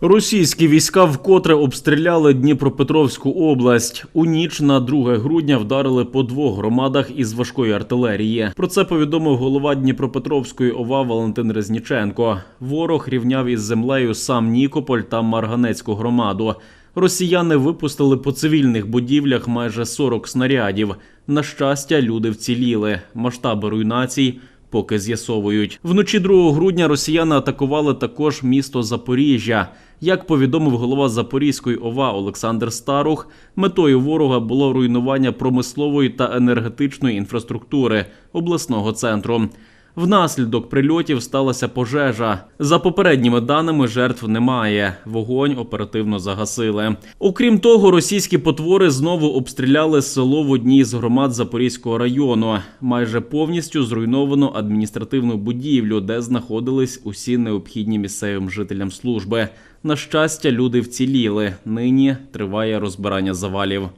Російські війська вкотре обстріляли Дніпропетровську область. У ніч на 2 грудня вдарили по двох громадах із важкої артилерії. Про це повідомив голова Дніпропетровської ОВА Валентин Резніченко. Ворог рівняв із землею сам Нікополь та Марганецьку громаду. Росіяни випустили по цивільних будівлях майже 40 снарядів. На щастя, люди вціліли. Масштаби руйнацій поки з'ясовують. Вночі 2 грудня росіяни атакували також місто Запоріжжя. Як повідомив голова Запорізької ОВА Олександр Старух, метою ворога було руйнування промислової та енергетичної інфраструктури обласного центру. Внаслідок прильотів сталася пожежа. За попередніми даними, жертв немає. Вогонь оперативно загасили. Окрім того, російські потвори знову обстріляли село в одній з громад Запорізького району. Майже повністю зруйновано адміністративну будівлю, де знаходились усі необхідні місцевим жителям служби. На щастя, люди вціліли. Нині триває розбирання завалів.